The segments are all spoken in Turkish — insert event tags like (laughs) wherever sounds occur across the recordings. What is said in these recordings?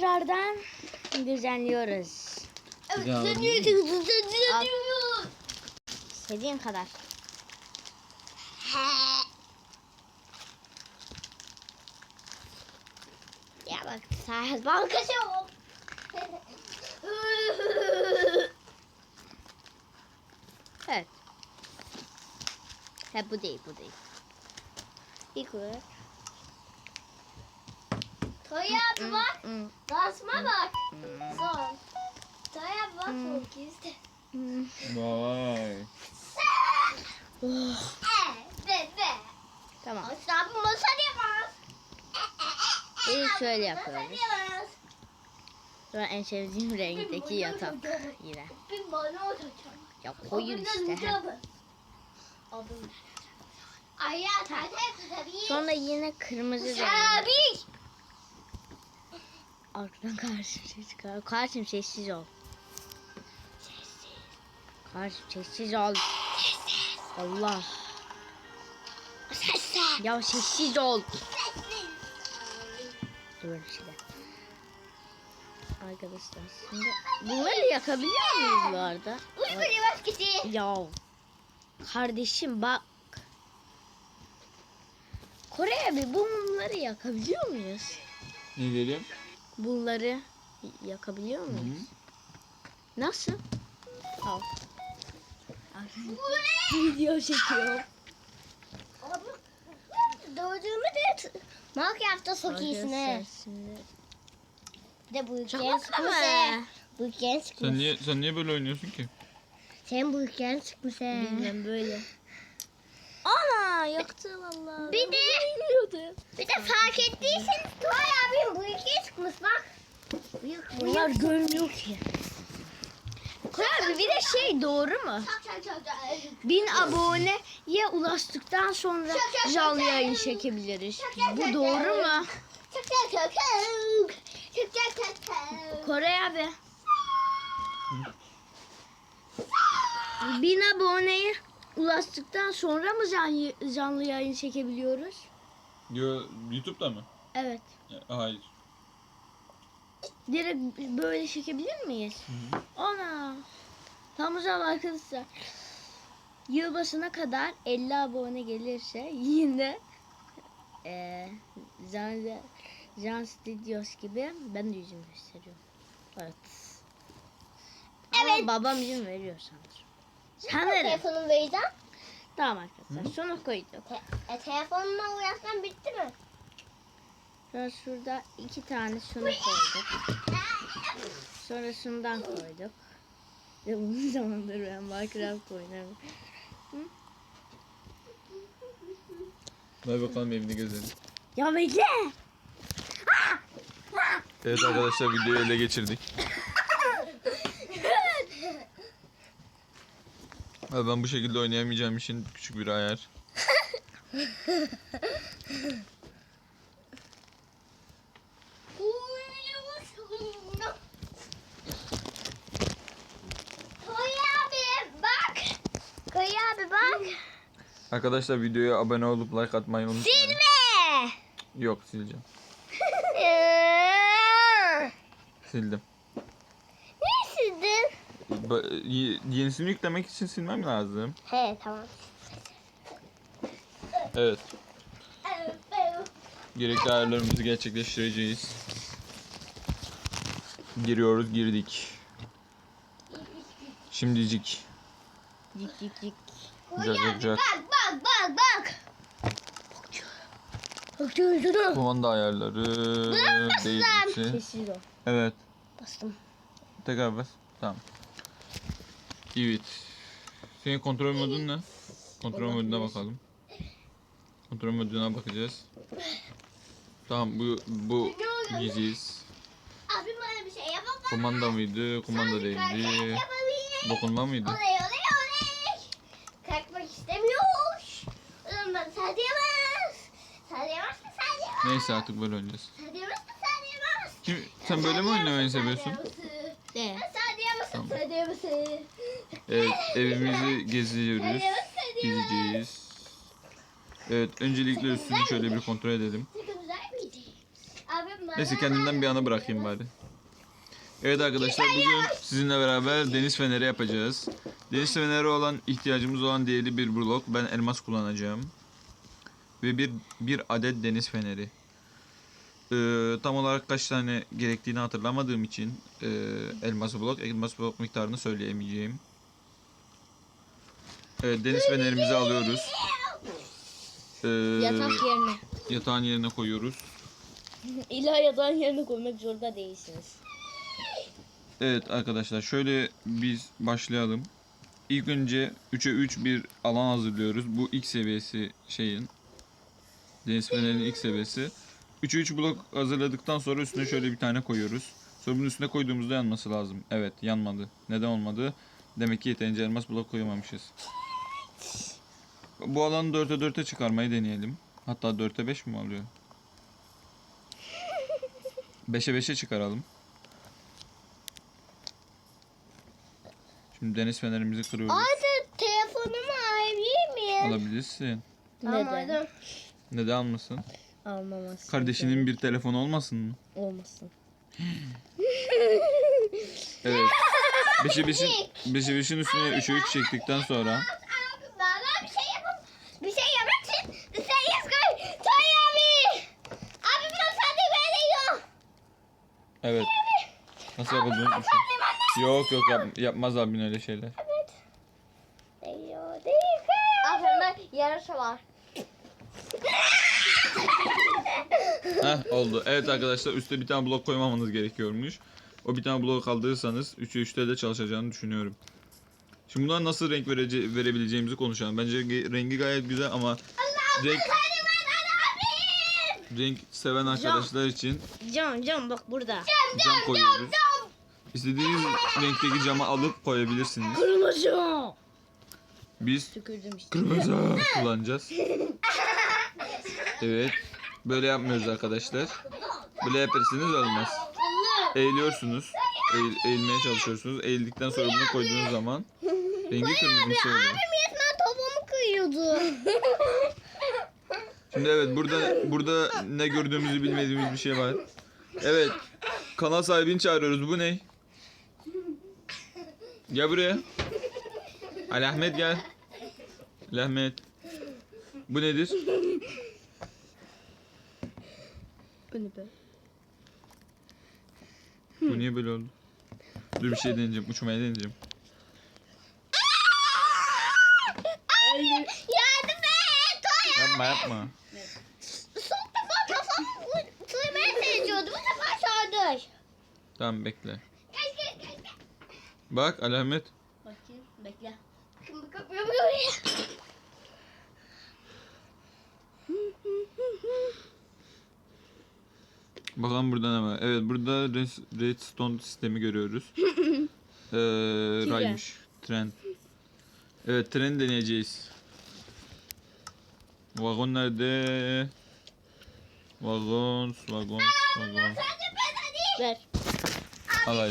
tekrardan düzenliyoruz. Evet, Güzel düzenliyoruz, düzenliyoruz. İstediğin kadar. Ya bak Serhat bankası ol. Evet. Ha bu değil bu değil. İlk olarak. Toy abi bak. Basma bak. Son. Toy abi bak. İzle. hmm. Vay. Oh, Evet be. tamam. Aslan masa yapamaz. İlk şöyle yapıyoruz. Sonra en sevdiğim renkteki yatak yine. Bir bana oturacağım. Ya koyun işte. Sonra yine kırmızı renk. Arkadan karşım ses çıkar. Karşım sessiz ol. Karşım sessiz ol. Allah. Sesler. Ya sessiz ol. Dur şimdi. Arkadaşlar şimdi bunları yakabiliyor muyuz bu arada? Beni basketi. Ya kardeşim bak. Kore abi bu mumları yakabiliyor muyuz? Ne dedim? Bunları yakabiliyor muyuz? -hı. Nasıl? Al. (laughs) Video çekiyorum. Doğduğumu da Mark yaptı çok. Arkadaşlar şimdi- Bir de bu sıkması. mı? Bu ülkenin Sen sıkması. niye sen niye böyle oynuyorsun ki? Sen bu ülkenin sıkması. Bilmem böyle. Ana yaktı vallahi. Bir de Bilmiyordum. bir de fark ettiyseniz Tuğay abim bu ülkeyi sıkmış bak. Büyük Bunlar görmüyor ki. Abi bir de şey doğru mu? Bin aboneye ulaştıktan sonra canlı yayın çekebiliriz. Bu doğru mu? Kore abi. Bin aboneye ulaştıktan sonra mı canlı, canlı yayın çekebiliyoruz? Yo, YouTube'da mı? Evet. Ya, hayır. Direkt böyle çekebilir miyiz? hı. Ana. Tam o zaman arkadaşlar. Yılbaşına kadar 50 abone gelirse yine eee Can, Can Studios gibi ben de yüzümü gösteriyorum. Evet. Ama Evet. babam izin veriyor sanırım. Sen Sanırım. telefonun vereceğim. Tamam arkadaşlar. Sonra koyduk. Te- e, telefonla uğraşman bitti mi? Sonra şurada iki tane şunu koyduk. Sonra şundan koyduk. Ve uzun (laughs) zamandır ben Minecraft oynamıyorum. Ver bakalım evini gezelim. Ya bekle. Evet arkadaşlar videoyu ele geçirdik. Abi ben bu şekilde oynayamayacağım için küçük bir ayar. Arkadaşlar videoya abone olup like atmayı unutmayın. Silme. Yok sileceğim. (laughs) Sildim. Yenisini yüklemek için silmem lazım. He tamam. Evet. Gerekli ayarlarımızı gerçekleştireceğiz. Giriyoruz girdik. Şimdicik. Cik cik cik. Koy Cak, cak, abi cak. bak bak bak bak. Kumanda ayarları değilse. Sessiz ol. Evet. Bastım. Tekrar bas. Tamam. Evet. Senin kontrol modun ne? Kontrol moduna bakalım. Kontrol moduna bakacağız. Tamam bu bu gizliyiz. Abi bana bir şey yapamaz. Kumanda mıydı? Kumanda değildi. Dokunma mıydı? Oley oley oley. Kalkmak istemiyor. Ondan sadeyemez. Sadeyemez mi sadeyemez? Neyse artık böyle oynayacağız. Sadeyemez mi sadeyemez? Kim, sen böyle mi oynamayı seviyorsun? De. Sadeyemez Tamam. sadeyemez. Evet evimizi geziyoruz. Gezeceğiz. Evet öncelikle üstünü şöyle bir kontrol edelim. Neyse kendimden bir ana bırakayım bari. Evet arkadaşlar bugün sizinle beraber deniz feneri yapacağız. Deniz feneri olan ihtiyacımız olan değerli bir blok. Ben elmas kullanacağım. Ve bir, bir adet deniz feneri. Ee, tam olarak kaç tane gerektiğini hatırlamadığım için e, elmas blok, elmas blok miktarını söyleyemeyeceğim. Evet deniz fenerimizi alıyoruz. Ee, Yatak yerine. yatağın yerine koyuyoruz. (laughs) İlla yatağın yerine koymak zorunda değilsiniz. Evet arkadaşlar şöyle biz başlayalım. İlk önce 3'e 3 bir alan hazırlıyoruz. Bu ilk seviyesi şeyin. Deniz fenerinin ilk seviyesi. 3'e 3 blok hazırladıktan sonra üstüne şöyle bir tane koyuyoruz. Sonra bunun üstüne koyduğumuzda yanması lazım. Evet yanmadı. Neden olmadı? Demek ki yeterince elmas blok koyamamışız. Bu alanı 4'e 4'e çıkarmayı deneyelim. Hatta 4'e 5 mi oluyor? 5'e 5'e çıkaralım. Şimdi deniz fenerimizi kırıyoruz. Hadi telefonumu alabilir miyim? Alabilirsin. Neden? Neden almasın? Almaması. Kardeşinin bir telefonu olmasın mı? Olmasın. Evet. (laughs) Beşi beşin, beşi beşin üstüne 3'e 3 çektikten sonra Abi bana bir şey yapıp bir şey yapmak için sen yazgın. Toy abi. Abi biraz hadi ben de evet. Nasıl yapıldığını unutmuşum. Yok yok yap, yapmaz abin öyle şeyler. Değiyor değil. Aferin yarışı var. (laughs) Heh oldu. Evet arkadaşlar üstte bir tane blok koymamanız gerekiyormuş. O bir tane blok kaldırırsanız 3'e 3'te de çalışacağını düşünüyorum. Şimdi bundan nasıl renk verece- verebileceğimizi konuşalım. Bence rengi gayet güzel ama renk, renk seven arkadaşlar için Cam cam bak burada. cam koyuyoruz. İstediğiniz renkteki camı alıp koyabilirsiniz. Kırmızı. Biz Tükürdüm işte. kırmızı (laughs) kullanacağız. Evet. Böyle yapmıyoruz arkadaşlar. Böyle yaparsanız olmaz. Eğiliyorsunuz. Eğil- eğilmeye çalışıyorsunuz. Eğildikten sonra bunu koyduğunuz zaman rengi kırmızı oluyor. Resmen topumu kıyıyordu. (laughs) Şimdi evet burada burada ne gördüğümüzü bilmediğimiz bir şey var. Evet. Kanal sahibini çağırıyoruz. Bu ne? Gel buraya. Ali Ahmet gel. Ali Ahmet. Bu nedir? Bu ne be? Bu niye böyle oldu? Dur bir şey deneyeceğim. Uçmaya deneyeceğim. Yardım et. Yapma yapma. Son defa kafam sığmaya çalışıyordu. Bu sefer sardı. Tamam bekle. Gel gel gel. gel. Bak Ali Ahmet. Bakayım bekle. Kapı kapı kapı. Bakalım burada ne var. Evet burada res- redstone sistemi görüyoruz. (laughs) ee, raymış. Tren. Evet tren deneyeceğiz. Vagon nerede? Vagon, vagon, vagon. Ver. Al.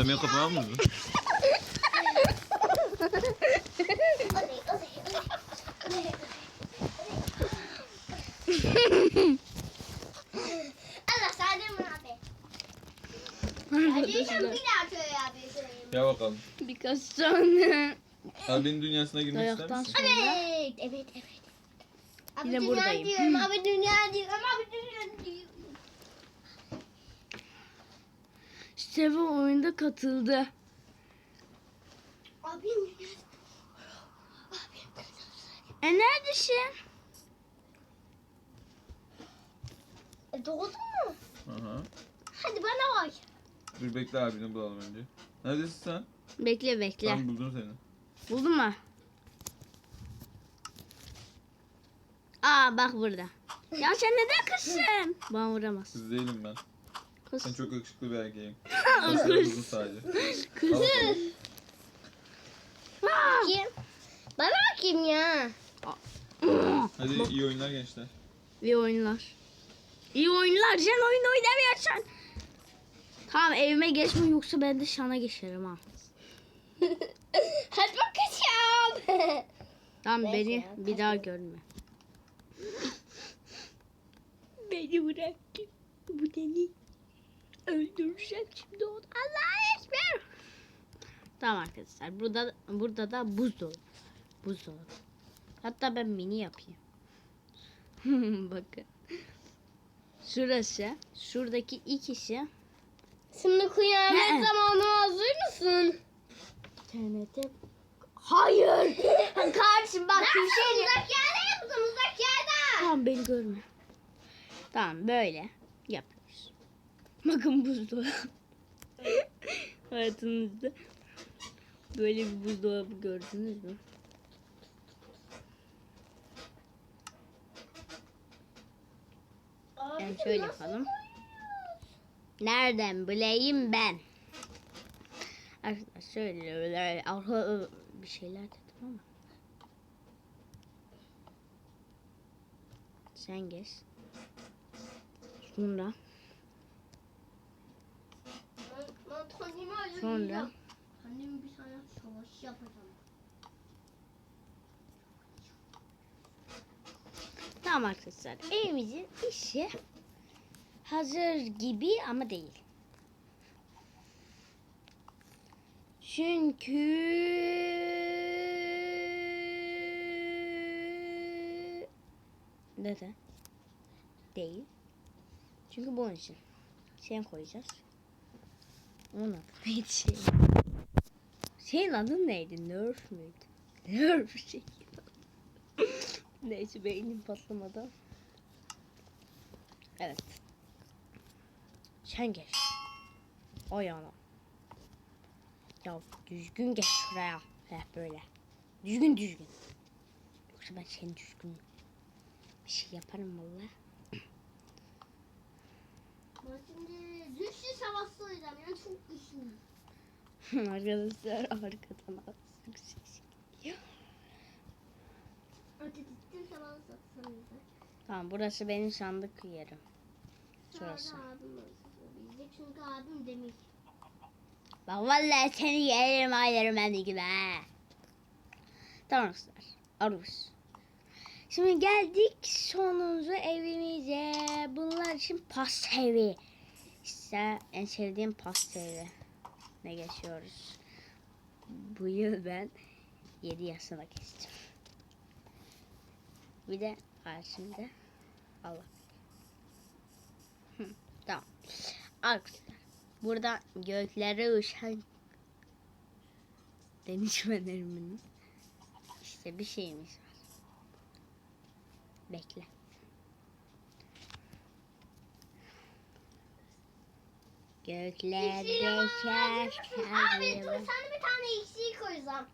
Sen benim kafama mı vurdun? Allah sardım abi. Hadi sen bir daha söyle abi. Ya bakalım. Birkaç tane. Abinin dünyasına girmek ister Dayaktan misin? sonra. Evet, evet, evet. Abi Yine dünya buradayım. diyorum, abi dünya diyorum, abi dünya diyorum. Sevi oyunda katıldı. Abi E neredesin? e, doğdu mu? Aha. Hadi bana bak. Dur bekle abini bulalım önce. Neredesin sen? Bekle bekle. Ben buldum seni. Buldun mu? Aa bak burada. Ya sen neden kızsın? Bana vuramaz. Kız değilim ben. Kız. Ben çok yakışıklı bir erkeğim. (laughs) Saçlarım uzun sadece. Kız. Kim? Bana bakayım ya. Hadi iyi oyunlar gençler. İyi oyunlar. İyi oyunlar. Sen oyun oynamıyorsun. Tamam evime geçme yoksa ben de şana geçerim ha. (laughs) Hadi bakacağım. Tamam Neyse beni ya, bir daha görme. beni bırak. Bu deli. Öldürecek şimdi onu. Allah ekber. Tamam arkadaşlar. Burada burada da buzdolabı. Buzdolabı. Hatta ben mini yapayım. (laughs) Bakın. Şurası. Şuradaki ikisi. Şimdi kıyamet zamanı hazır mısın? TNT. Hayır. (laughs) Kardeşim bak bir şey Uzak yerde yaptım uzak yerde. Tamam beni görme. Tamam böyle yapıyoruz. Bakın buzdolabı. (laughs) Hayatınızda böyle bir buzdolabı gördünüz mü? Yani şöyle yapalım. Nereden bileyim ben? Arkadaşlar şöyle böyle arka bir şeyler dedim ama. Sen geç. Sonra Ben Tony'mi sonra Annem bir tane savaş yapacağım. tamam arkadaşlar evimizin işi hazır gibi ama değil. Çünkü neden? Değil. Çünkü bunun için. Sen koyacağız. Onun adı neydi şey? Şeyin adı neydi? Nerf müydü? (laughs) Nerf şey. Neyse beynim patlamadan. Evet. Sen geç. Ayağına. Ya düzgün geç şuraya. Heh böyle. Düzgün düzgün. Yoksa ben seni düzgün bir şey yaparım valla. Şimdi güçlü savaşçı olacağım yani çok güçlü. (laughs) Arkadaşlar arkadan azıcık ses geliyor. Ötedikten savaşçı olacağım. Tamam burası benim sandık yerim. Şurası. Abim çünkü abim demir. Bak vallahi seni yerim ayarım ben gibi. Tamam arkadaşlar. Aruz. Şimdi geldik sonuncu evimize. Bunlar için pasta evi. İşte en sevdiğim pasta evi. Ne geçiyoruz. Bu yıl ben 7 yaşına geçtim. Bir de karşımda Allah. Hı, tamam. Arkadaşlar. Burada göklere uçan deniz fenerinin işte bir şeyimiz var. Bekle. Göklerde lazım. Abi şarkı dur sana bir tane iksir koyacağım.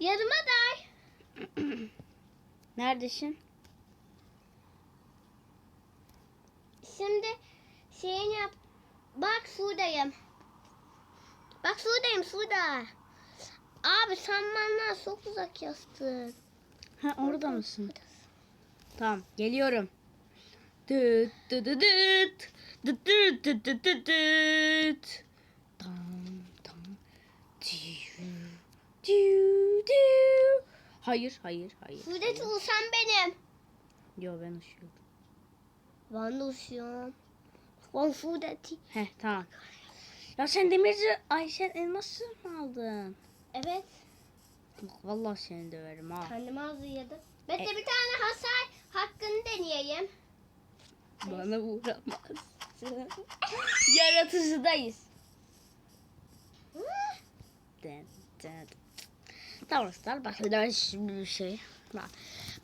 Yarıma day. (clears throat) Neredesin? Şimdi şeyini yap. Bak sudayım. Bak sudayım suda. Abi sen benden çok uzak yastın. Ha orada mısın? Tamam geliyorum. Düt düt düt Diyu, diyu, diyu. Hayır hayır hayır. Suda hayır. sen benim. Yo ben uçuyorum. Ben de uçuyorum. Ben sudati. Heh tamam. Ya sen demirci Ayşen elması mı aldın? Evet. Bak vallahi seni döverim ha. Kendime hazırladım. Ben de bir tane hasar hakkını deneyeyim. Bana vuramazsın. (laughs) Yaratıcıdayız. Tamam arkadaşlar başlıyoruz bir şey.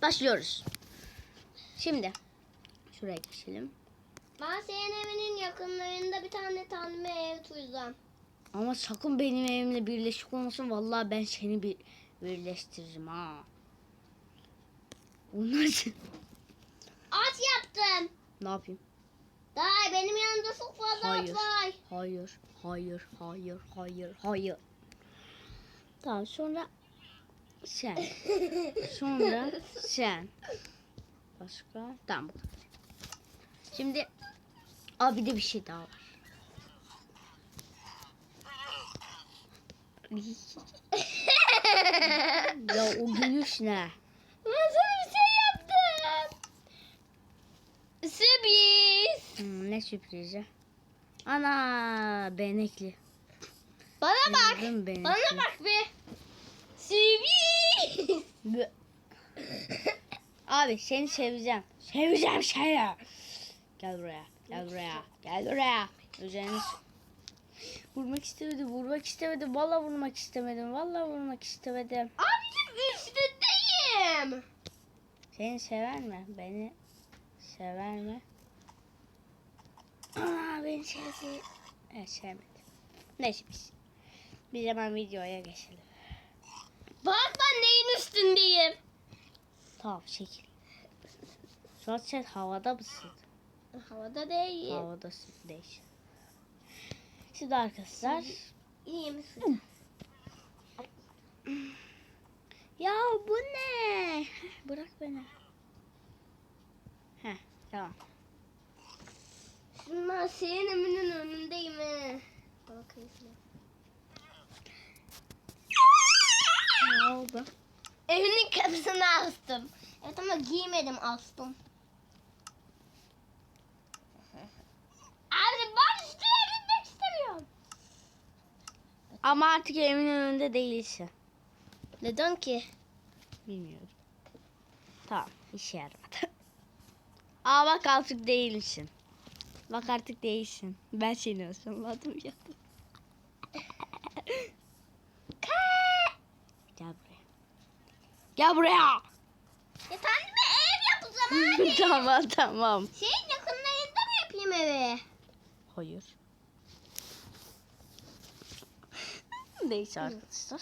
Başlıyoruz. Şimdi şuraya geçelim. Ben senin evinin yakınlarında bir tane kendime ev tutacağım. Ama sakın benim evimle birleşik olmasın. Vallahi ben seni bir birleştiririm ha. Bunlar için- At yaptım. ne yapayım? Day benim yanımda çok fazla Hayır. at var. Hayır, hayır, hayır, hayır, hayır. Tamam sonra sen. (laughs) Sonra sen. Başka? Tamam bu kadar. Şimdi abi de bir şey daha var. (laughs) ya o gülüş ne? Ben sana bir şey yaptım. Sübi. Hmm, ne sürprizi? Ana benekli. Bana bak. Benekli. Bana bak be. Sürpriz. (laughs) Abi seni seveceğim. Seveceğim seni. Gel buraya. Gel buraya. Gel buraya. Üzerine Vurmak istemedi. Vurmak istemedi. Valla vurmak istemedim. Valla vurmak istemedim. Abicim üstündeyim. Seni sever mi? Beni sever mi? Aa beni sevdi. Evet sevmedi. Neyse biz. Biz hemen videoya geçelim. Bak ben neyin üstündeyim. Tamam çekil. Şu an sen havada mısın? Havada değil. Havadasın değiş. Şimdi arkadaşlar. İyi misin? Ya bu ne? Bırak beni. Heh tamam. Ben senin evinin önündeyim he. Bakayım. Ne oldu? Evinin kapısını astım. Evet ama giymedim astım. Abi ben üstüne gitmek istemiyorum. Ama artık evimin önünde değilsin. Neden ki? Bilmiyorum. Tamam işe yaramadı. (laughs) Aa bak artık değilsin. Bak artık değilsin. Ben seni ısınmadım ya. Gel buraya. Gel buraya. Ya kendime ev yapacağım abi. (laughs) tamam tamam. Şeyin yakınlarında mı yapayım evi? Hayır. (laughs) Neyse arkadaşlar.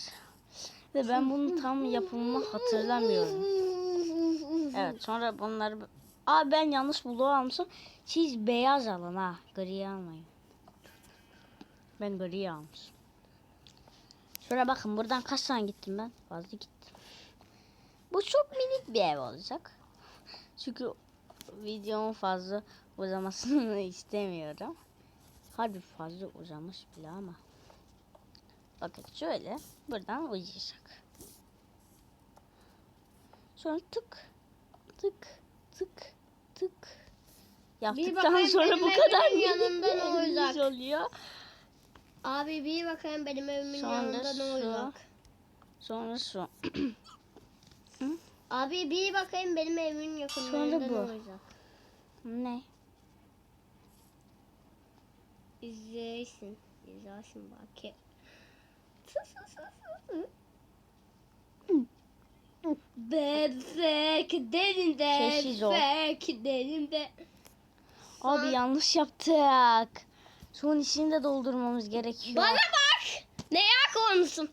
Ve ben bunun tam yapımını hatırlamıyorum. (laughs) Evet sonra bunları... Aa ben yanlış buluğu almışım. Siz beyaz alın ha. Gri almayın. Ben gri almışım. Şuraya bakın buradan kaç tane gittim ben? Fazla gittim. Bu çok minik bir ev olacak. Çünkü videomun fazla uzamasını (laughs) istemiyorum. Harbi fazla uzamış bile ama. Bakın şöyle buradan uzayacak. Sonra tık tık tık tık. Yaptıktan sonra bu kadar yanında (laughs) olacak? oluyor. Abi bir bakayım benim evimin Sonra yanında ne olacak? Sonra şu. (clears throat) Abi bir bakayım benim evimin yakınlarında ne olacak? Ne? İzleysin. İzlersin belki. (laughs) Bebek derinde, bebek derinde. Abi yanlış yaptık. Son işini de doldurmamız gerekiyor. Bana bak. Ne yak olmuşsun?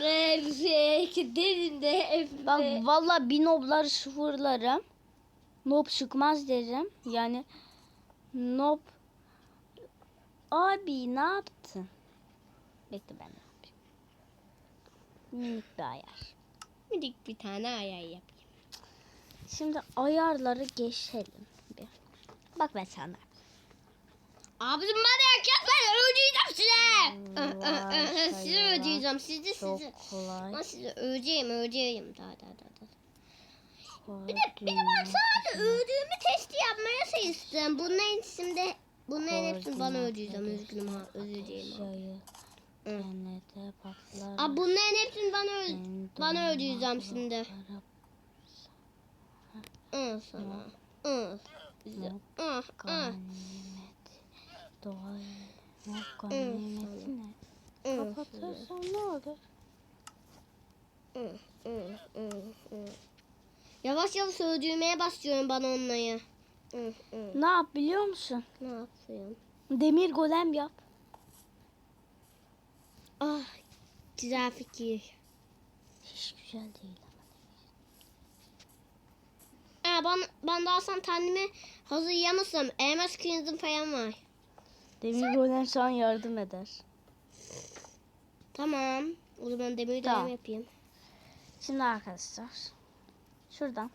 bebek (laughs) derinde, Bak valla bir nobları sıfırlarım. Nob çıkmaz derim. Yani nob Abi ne yaptın? Bekle ben ne yapayım. Minik bir ayar. Minik bir tane ayar yapayım. Şimdi ayarları geçelim. Bak ben sana. Abicim bana yak yap ben ödeyeceğim size. Varsayılan size ödeyeceğim sizi Çok sizi. kolay. Ben size ödeyeyim ödeyeyim. Daha daha daha daha. Bir de, bir de ben sadece ödüğümü testi yapmaya şey istedim. Bunların şimdi bunların hepsini bana ödeyeceğim. Üzgünüm ha ödeyeceğim. Hı. Denede patlar. Abi bunların hepsini bana ö- bana ödeyeceğim şimdi. Hı sana. Hı. Ganimet. Doğal. Yok ganimeti ne? Kapatırsan ne olur? Yavaş yavaş ödemeye başlıyorum. Hı. Hı. Ne yap biliyor musun? Ne yapıyorsun? Demir golem yap. Ah güzel fikir. Hiç güzel değil. Ben, ben daha sen kendimi hazırlamışım. Elmas kıyızım falan var. Demir golem sana yardım eder. Tamam. O zaman demir Tamam. tamam. yapayım. Şimdi arkadaşlar şuradan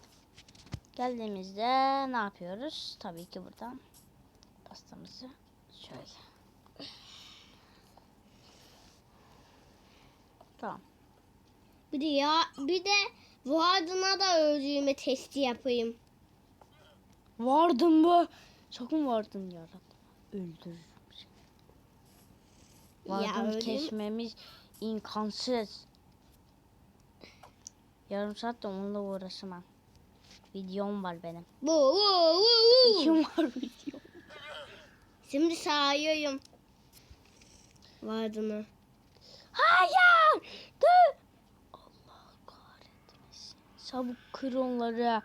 geldiğimizde ne yapıyoruz? Tabii ki buradan pastamızı şöyle. Tamam. Bir de ya bir de Vardına da öldüğümü testi yapayım. Vardın mı? Sakın vardın yarabbim. Öldürürüm seni. Vardım öyle mi? kesmemiz imkansız. Yarım saat de onunla uğraşamam. Videom var benim. Bu, bu, bu, bu. İşim var videom. Şimdi sayıyorum. Vardığını. Hayır! Dur! Çabuk kır onları.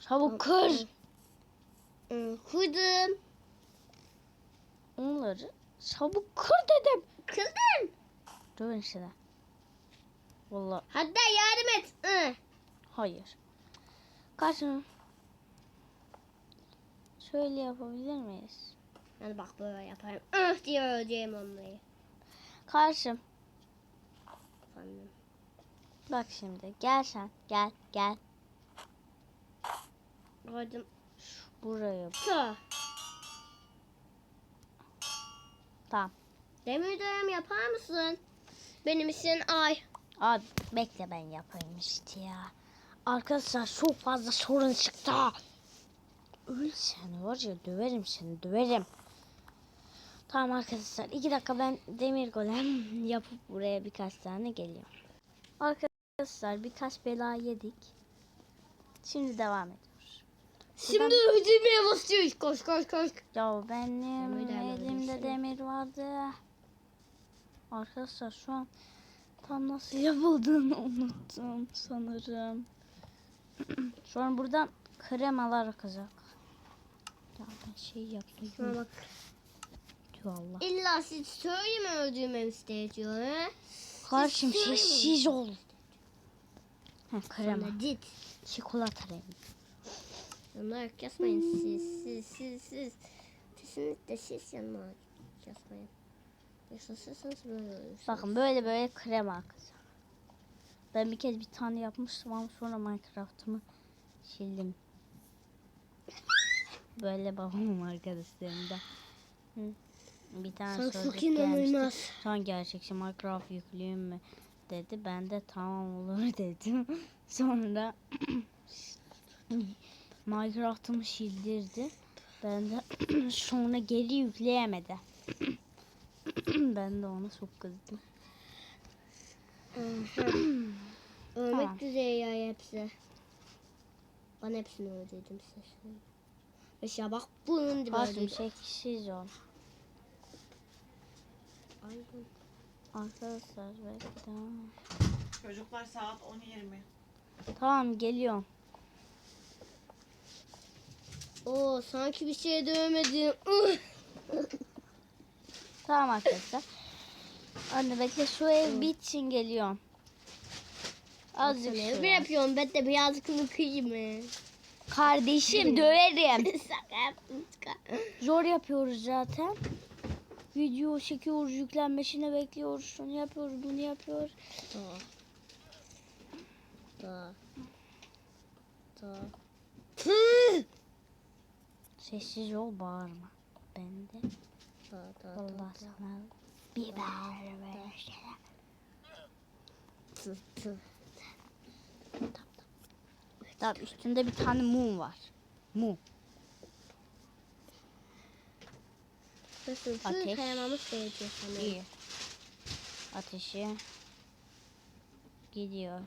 Çabuk kır. Kırdım. Onları çabuk kır dedim. Kırdım. Dövün size. Vallahi Hatta yardım et. Hı. hayır. Kaçın. Şöyle yapabilir miyiz? Hadi bak böyle yaparım. Ih diye öleceğim onları. Karşım. Efendim. Bak şimdi. Gel sen. Gel. Gel. Koydum. Buraya. Şu. Tamam. Demir dönem yapar mısın? Benim için ay. Abi bekle ben yapayım işte ya. Arkadaşlar çok fazla sorun çıktı. Öl seni var ya döverim seni döverim. Tamam arkadaşlar iki dakika ben demir golem (laughs) yapıp buraya birkaç tane geliyorum. Arkadaşlar birkaç bela yedik. Şimdi devam ediyoruz. Şimdi öldürmeye basıyoruz. Koş koş koş. Ya benim elimde demir vardı. Arkadaşlar şu an tam nasıl (laughs) yapıldığını unuttum sanırım. (clears throat) şu an buradan kremalar akacak. Ya ben şey Şuna yapayım. bak. Allah. İlla siz söyleme öldürmemi istiyor. Karşım sessiz ol. Ha, krema. Sonra dit. Çikolata rengi. Yanına kesmeyin siz siz siz siz. Kesinlikle siz yanına kesmeyin. Yaşasırsanız böyle ölürsünüz. Bakın böyle böyle krema akacak. Ben bir kez bir tane yapmıştım ama sonra Minecraft'ımı sildim. Böyle babamın arkadaşlarında. Bir tane Sen sözlük gelmişti. inanılmaz. Sen gerçekçi Minecraft yükleyeyim mi? Dedi. Ben de tamam olur (laughs) dedim. Sonra (clears throat) Minecraft'ımı sildirdi. Ben de (clears throat) sonra geri yükleyemedi. (clears throat) ben de ona çok kızdım. Ölmek Tamam. üzere ya hepsi. Ben hepsini öldürdüm size. Yaşa bak bunun Kasım öldürdüm. sessiz ol. Ay, Arkadaşlar bekle. Çocuklar saat 10.20. Tamam geliyorum. Oo sanki bir şey dövmedim. (laughs) Tamam arkadaşlar. Anne bekle şu ev bitsin geliyorum. Azıcık ne şuraya. yapıyorum ben de birazcık mı? Kardeşim döverim. (laughs) Zor yapıyoruz zaten. Video çekiyoruz, yüklenmesini bekliyoruz. Şunu yapıyoruz, bunu yapıyoruz. Da. Da. Da. Sessiz ol, bağırma. Ben de Da da da. Allah sana biber vereceğim. Tı tı. Tamam üstünde bir tane mum var. Mum. Nasıl? Ateş. Su kaymamız gerekiyor sanırım. İyi. Ateşi gidiyor.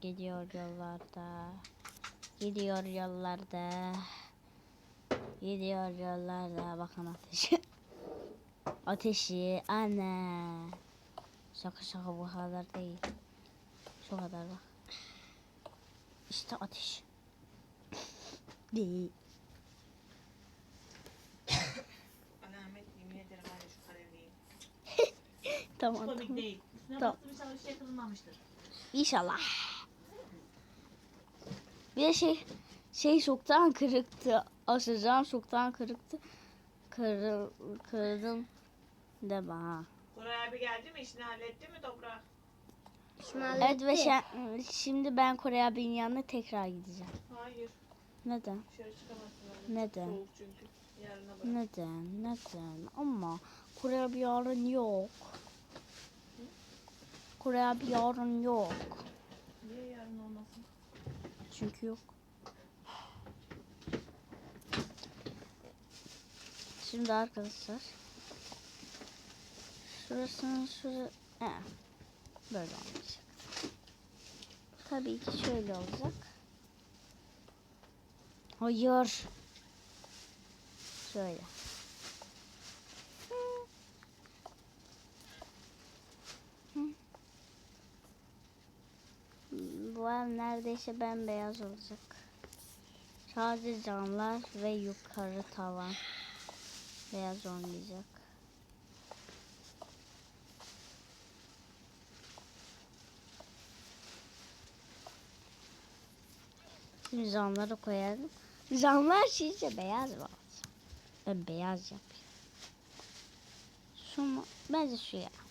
Gidiyor yollarda. Gidiyor yollarda. Gidiyor yollarda. Bakın ateşi. (laughs) Ateşi anne. Şaka şaka bu kadar değil. Şu kadar bak. İşte ateş. (laughs) Değil. Alamet yemin ederim var ya şu kareliği. Tamam Komik tamam. değil. Üstüne Tamam. bastım inşallah bir şey kırılmamıştır. İnşallah. Bir de şey şey çoktan kırıktı. Asacağım çoktan kırıktı. Kırıl, kırdım deme ha. Koray abi geldi mi? İşini halletti mi toprak? Şunu Evet ve halletti. şen- şimdi ben Kore abinin yanına tekrar gideceğim. Hayır. Neden? Dışarı çıkamazsın. öyle. Neden? Soğuk çünkü. Yarına bırak. Neden? Neden? Ama Kore abi yarın yok. Kore abi yarın yok. Niye yarın olmasın? Çünkü yok. Şimdi arkadaşlar. Şurasının şurası... He, böyle olmayacak. Tabii ki şöyle olacak. Hayır. Şöyle. Hı. Ev neredeyse bembeyaz olacak. Sadece camlar ve yukarı tavan beyaz olmayacak. Şimdi camları koyalım. Camlar sizce beyaz mı? Ben beyaz yapıyorum. Şu mu? Bence şu ya.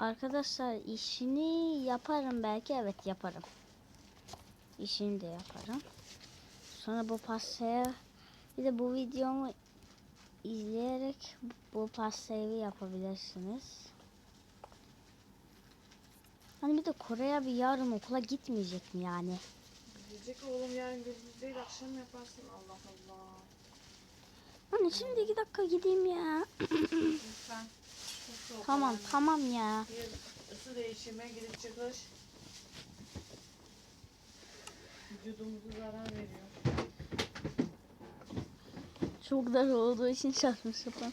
Arkadaşlar işini yaparım belki evet yaparım. İşini de yaparım. Sonra bu pastaya bir de bu videomu izleyerek bu pastayı yapabilirsiniz. Hani bir de Kore'ye bir yarın okula gitmeyecek mi yani? Gidecek oğlum yarın gündüz değil akşam yaparsın Allah Allah. Hani şimdi iki dakika gideyim ya. Lütfen. Tamam tamam ya. Bir ısı değişimi gidip çıkış. Vücudumuza zarar veriyor. Çok dar olduğu için saçma sapan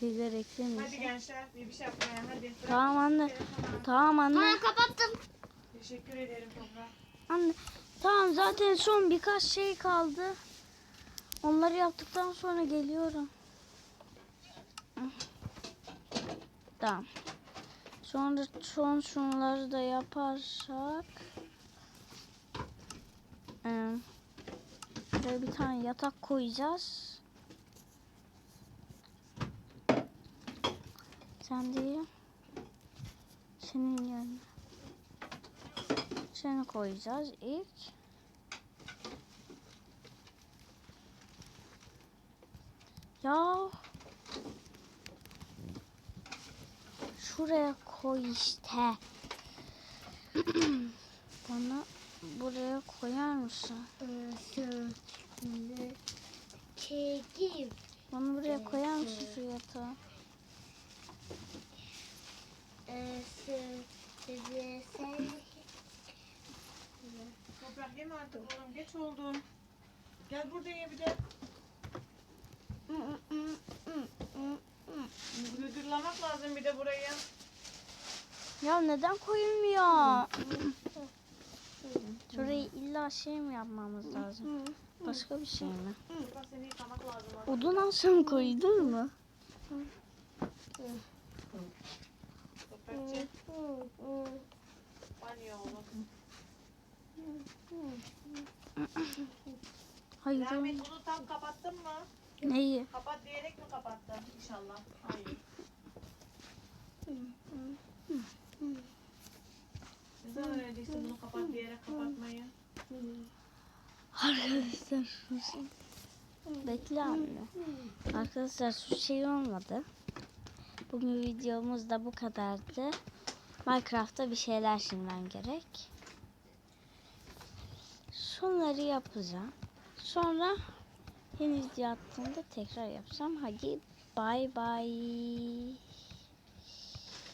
şeyler Hadi eklemeyiz. gençler bir şey yapmaya hadi. Tamam anne. Tamam anne. Tamam kapattım. Teşekkür ederim Toprak. Anne. Tamam zaten son birkaç şey kaldı. Onları yaptıktan sonra geliyorum. Tamam. Sonra son şunları da yaparsak. Ee, bir tane yatak koyacağız. Sen değil. Senin yerine. Seni koyacağız ilk. Ya. Şuraya koy işte. (clears throat) Bana buraya koyar mısın? Çekil. Bana buraya koyar mısın şu yatağı? Sen Toprak yeme artık oğlum geç oldu. Gel burada ye bir de. Müdürlamak lazım bir de burayı. Ya neden koyulmuyor? Şurayı illa şey mi yapmamız lazım? Başka bir şey mi? Odun alsam koydun mu? Toprakçı banyo oğlum. Hayır. Rahmet bunu tam kapattın mı? Neyi? Kapat diyerek mi kapattın? İnşallah. Hayır. Ne zaman öğreneceksin bunu kapat diyerek? Arkadaşlar susun. Bekle anne. Arkadaşlar su şey olmadı. Bugün videomuz da bu kadardı. Minecraft'ta bir şeyler silmem gerek. Şunları yapacağım. Sonra yeni video attığımda tekrar yapacağım. Hadi bay bay.